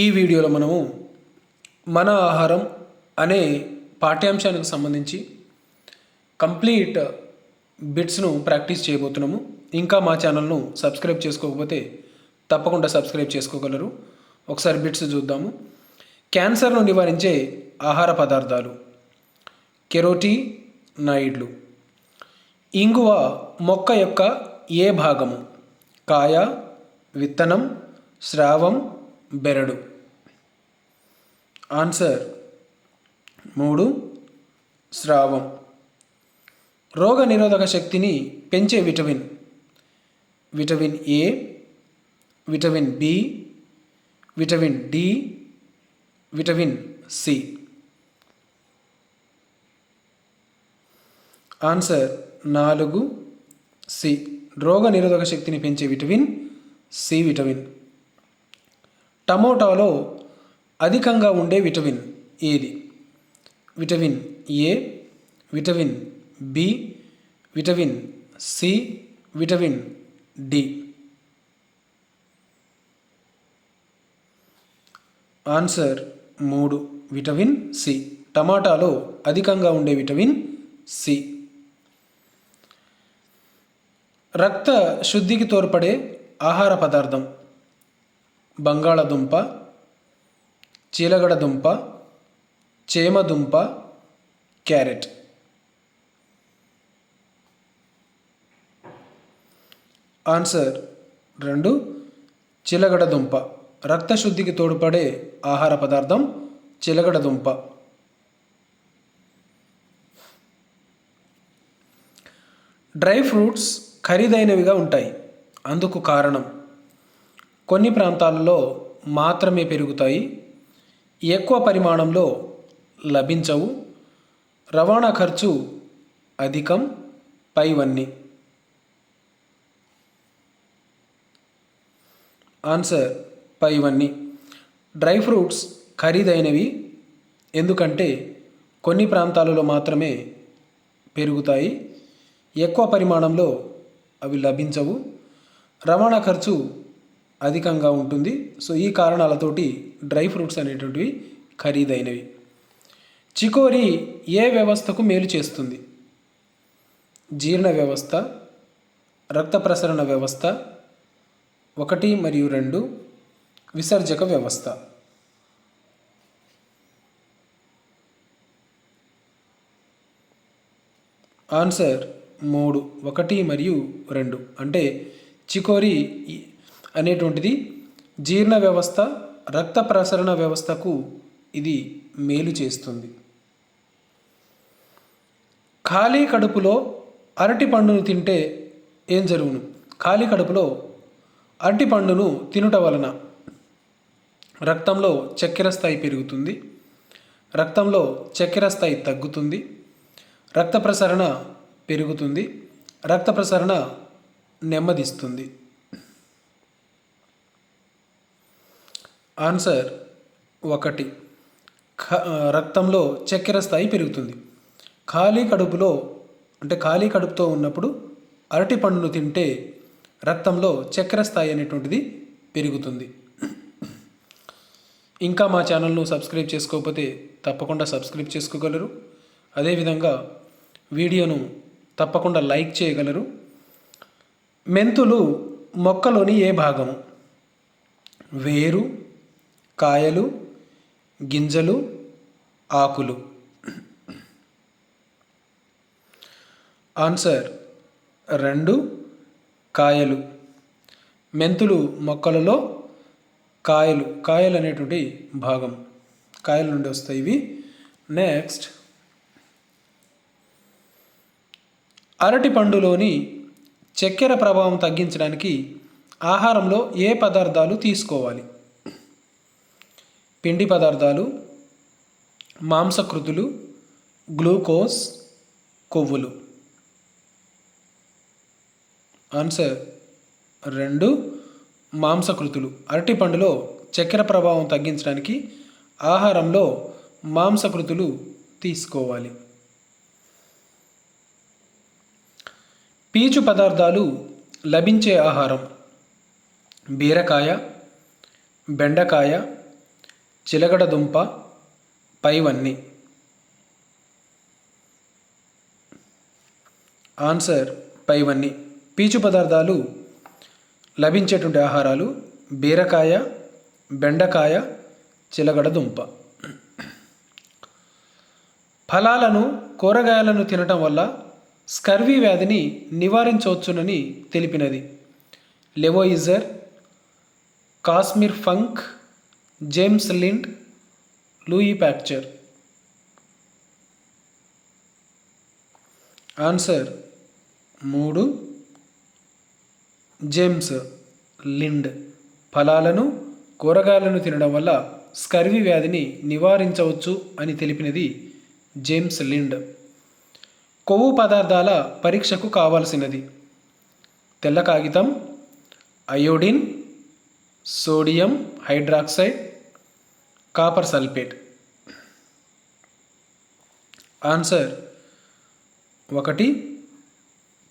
ఈ వీడియోలో మనము మన ఆహారం అనే పాఠ్యాంశానికి సంబంధించి కంప్లీట్ బిట్స్ను ప్రాక్టీస్ చేయబోతున్నాము. ఇంకా మా ఛానల్ను సబ్స్క్రైబ్ చేసుకోకపోతే తప్పకుండా సబ్స్క్రైబ్ చేసుకోగలరు. ఒకసారి బిట్స్ చూద్దాము. క్యాన్సర్ను నివారించే ఆహార పదార్థాలు. కెరోటీ నాయిడ్లు ఇంగువ మొక్క యొక్క ఏ భాగము? కాయ విత్తనం స్రావం బెరడు. ఆన్సర్ మూడు స్రావం. రోగ నిరోధక శక్తిని పెంచే vitamin. Vitamin A vitamin B vitamin D vitamin C. Answer నాలుగు సి. రోగ నిరోధక శక్తిని పెంచే విటమిన్ సి విటమిన్. టమోటాలో అధికంగా ఉండే విటమిన్ ఏది? Vitamin A vitamin B vitamin C vitamin D. Answer మూడు. Vitamin C. టమాటాలో అధికంగా ఉండే విటమిన్ సి. రక్త శుద్ధికి తోడ్పడే ఆహార పదార్థం. బంగాళదుంప చీలగడదుంప చేమదుంప క్యారెట్. ఆన్సర్ రెండు చిలగడదుంప. రక్తశుద్ధికి తోడ్పడే ఆహార పదార్థం చిలగడదుంప. డ్రై ఫ్రూట్స్ ఖరీదైనవిగా ఉంటాయి. అందుకు కారణం కొన్ని ప్రాంతాలలో మాత్రమే పెరుగుతాయి ఎక్కువ పరిమాణంలో లభించవు రవాణా ఖర్చు అధికం పైవన్నీ. ఆన్సర్ పైవన్నీ. డ్రై ఫ్రూట్స్ ఖరీదైనవి ఎందుకంటే కొన్ని ప్రాంతాలలో మాత్రమే పెరుగుతాయి ఎక్కువ పరిమాణంలో అవి లభించవు రవాణా ఖర్చు అధికంగా ఉంటుంది. సో ఈ కారణాలతోటి డ్రై ఫ్రూట్స్ అనేటువంటివి ఖరీదైనవి. చికోరి ఏ వ్యవస్థకు మేలు చేస్తుంది? జీర్ణ వ్యవస్థ రక్త ప్రసరణ వ్యవస్థ ఒకటి మరియు రెండు విసర్జక వ్యవస్థ. ఆన్సర్ మూడు ఒకటి మరియు రెండు. అంటే చికోరి అనేటువంటిది జీర్ణ వ్యవస్థ రక్త ప్రసరణ వ్యవస్థకు ఇది మేలు చేస్తుంది. ఖాళీ కడుపులో అరటి పండును తింటే ఏం జరుగును? ఖాళీ కడుపులో అరటి పండును తినుట వలన రక్తంలో చక్కెర స్థాయి పెరుగుతుంది రక్తంలో చక్కెర స్థాయి తగ్గుతుంది రక్త ప్రసరణ పెరుగుతుంది రక్త ప్రసరణ నెమ్మదిస్తుంది. ఆన్సర్ ఒకటి. ఖ రక్తంలో చక్కెర స్థాయి పెరుగుతుంది. ఖాళీ కడుపులో అంటే ఖాళీ కడుపుతో ఉన్నప్పుడు అరటి పండును తింటే రక్తంలో చక్కెర స్థాయి అనేటువంటిది పెరుగుతుంది. ఇంకా మా ఛానల్ను సబ్స్క్రైబ్ చేసుకోకపోతే తప్పకుండా సబ్స్క్రైబ్ చేసుకోగలరు. అదేవిధంగా వీడియోను తప్పకుండా లైక్ చేయగలరు. మెంతులు మొక్కలోని ఏ భాగము? వేరు కాయలు గింజలు ఆకులు. ఆన్సర్ రెండు కాయలు. మెంతులు మొక్కలలో కాయలు కాయలు అనేటువంటి భాగం. కాయల నుండి వస్తాయి ఇవి. నెక్స్ట్ అరటి పండులోని చక్కెర ప్రభావం తగ్గించడానికి ఆహారంలో ఏ పదార్థాలు తీసుకోవాలి? పిండి పదార్థాలు మాంసకృతులు గ్లూకోజ్ కొవ్వులు. ఆన్సర్ రెండు మాంసకృతులు. అరటిపండులో చక్కెర ప్రభావం తగ్గించడానికి ఆహారంలో మాంసకృతులు తీసుకోవాలి. పీచు పదార్థాలు లభించే ఆహారం. బీరకాయ బెండకాయ చిలగడ దుంప పైవన్నీ. ఆన్సర్ పైవన్నీ. పీచు పదార్థాలు లభించేటువంటి ఆహారాలు బీరకాయ బెండకాయ చిలగడ దుంప. ఫలాలను కూరగాయలను తినటం వల్ల స్కర్వీ వ్యాధిని నివారించవచ్చునని తెలిపినది. Lavoisier Casimir Funk James Lind Louis Pasteur answer మూడు. జేమ్స్ లిండ్ ఫలాలను కూరగాయలను తినడం వల్ల స్కర్వీ వ్యాధిని నివారించవచ్చు అని తెలిపినది జేమ్స్ లిండ్ కొవ్వు పదార్థాల పరీక్షకు కావాల్సినది. తెల్ల కాగితం iodine sodium hydroxide copper sulphate. Answer ఒకటి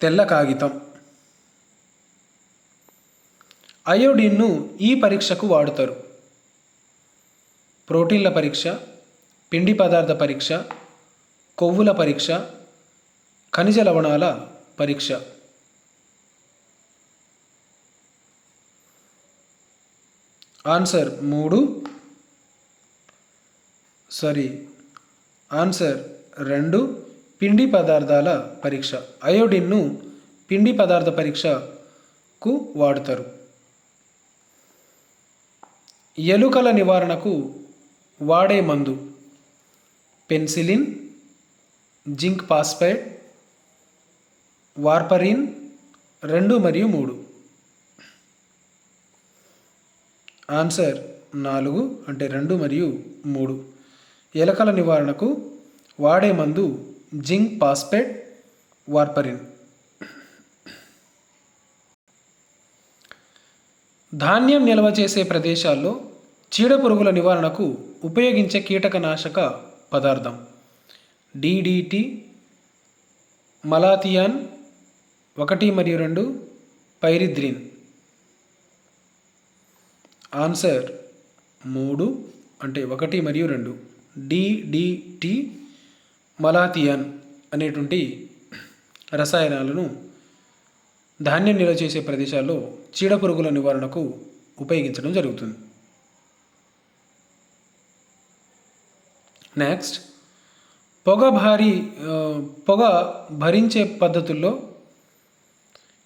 తెల్ల కాగితం. అయోడిన్ను ఈ పరీక్షకు వాడుతారు. ప్రోటీన్ల పరీక్ష పిండి పదార్థ పరీక్ష కొవ్వుల పరీక్ష ఖనిజ లవణాల పరీక్ష. ఆన్సర్ మూడు. సారీ ఆన్సర్ రెండు. పిండి పదార్థాల పరీక్ష. అయోడిన్ను పిండి పదార్థ పరీక్షకు వాడుతారు. ఎలుకల నివారణకు వాడే మందు. పెన్సిలిన్ జింక్ పాస్పైడ్ వార్పరిన్ రెండు మరియు మూడు. ఆన్సర్ నాలుగు అంటే రెండు మరియు మూడు. ఎలకల నివారణకు వాడే మందు జింక్ పాస్పేట్ వార్పరిన్. ధాన్యం నిల్వ చేసే ప్రదేశాల్లో చీడపురుగుల నివారణకు ఉపయోగించే కీటకనాశక పదార్థం. డిడిటి మలాథియాన్ ఒకటి మరియు రెండు పైరిద్రిన్ ఆన్సర్ మూడు అంటే ఒకటి మరియు రెండు. డిడిటి మలాథియాన్ అనేటువంటి రసాయనాలను ధాన్యం నిల్వ చేసే ప్రదేశాల్లో చీడపురుగుల నివారణకు ఉపయోగించడం జరుగుతుంది. నెక్స్ట్ పొగ భారీ పొగ భరించే పద్ధతుల్లో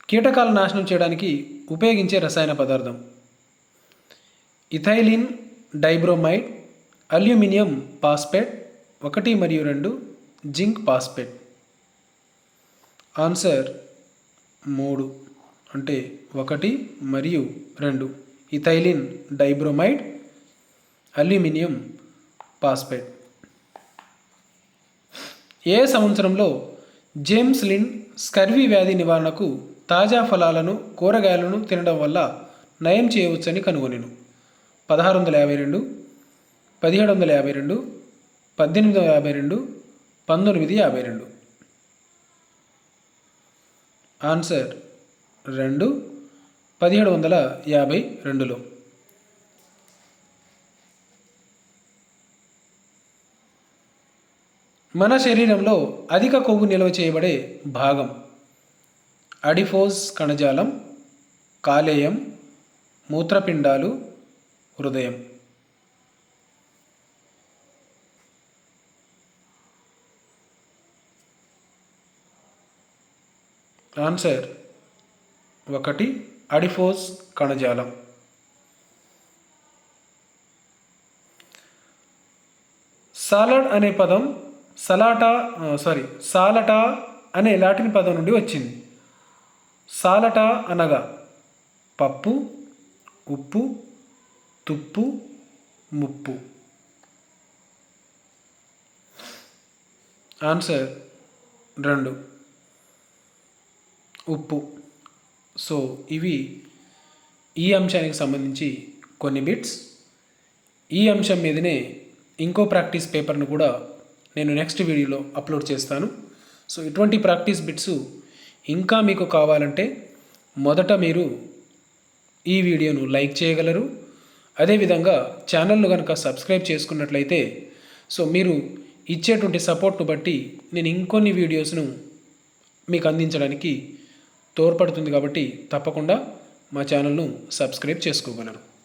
కీటకాల నాశనం చేయడానికి ఉపయోగించే రసాయన పదార్థం. ఇథైలిన్ డైబ్రోమైడ్ అల్యూమినియం పాస్పేట్ ఒకటి మరియు రెండు జింక్ పాస్పేట్. ఆన్సర్ మూడు అంటే ఒకటి మరియు రెండు. Ethylene dibromide aluminium phosphate. ఏ సంవత్సరంలో జేమ్స్ లిన్ స్కర్వీ వ్యాధి నివారణకు తాజా ఫలాలను కూరగాయలను తినడం వల్ల నయం చేయవచ్చని కనుగొనెను. పదహారు వందల యాభై రెండు పదిహేడు వందల యాభై రెండు పద్దెనిమిది వందల యాభై రెండు పంతొమ్మిది యాభై రెండు. ఆన్సర్ రెండు పదిహేడు వందల యాభై రెండులో. మన శరీరంలో అధిక కొవ్వు నిల్వ చేయబడే భాగం అడిఫోజ్ కణజాలం కాలేయం మూత్రపిండాలు హృదయం. ఆన్సర్ ఒకటి అడిఫోస్ కణజాలం. సాలడ్ అనే పదం సలాటా సారీ సాలటా అనే లాటిన్ పదం నుండి వచ్చింది. సాలటా అనగా పప్పు ఉప్పు తుప్పు ముప్పు. ఆన్సర్ రెండు. ఉప్పు. సో ఇవి ఈ అంశానికి సంబంధించి కొన్ని బిట్స్ ఈ అంశం మీదనే ఇంకో ప్రాక్టీస్ పేపర్ను కూడా నేను నెక్స్ట్ వీడియోలో అప్లోడ్ చేస్తాను. సో ఇటువంటి ప్రాక్టీస్ బిట్స్ ఇంకా మీకు కావాలంటే మొదట మీరు ఈ వీడియోను లైక్ చేయగలరు. అదేవిధంగా ఛానల్ను కనుక సబ్స్క్రైబ్ చేసుకున్నట్లయితే సో మీరు ఇచ్చేటువంటి సపోర్ట్ను బట్టి నేను ఇంకొన్ని వీడియోస్ను మీకు అందించడానికి తోడ్పడుతుంది కాబట్టి తప్పకుండా మా ఛానల్ను సబ్స్క్రైబ్ చేసుకోగలరు.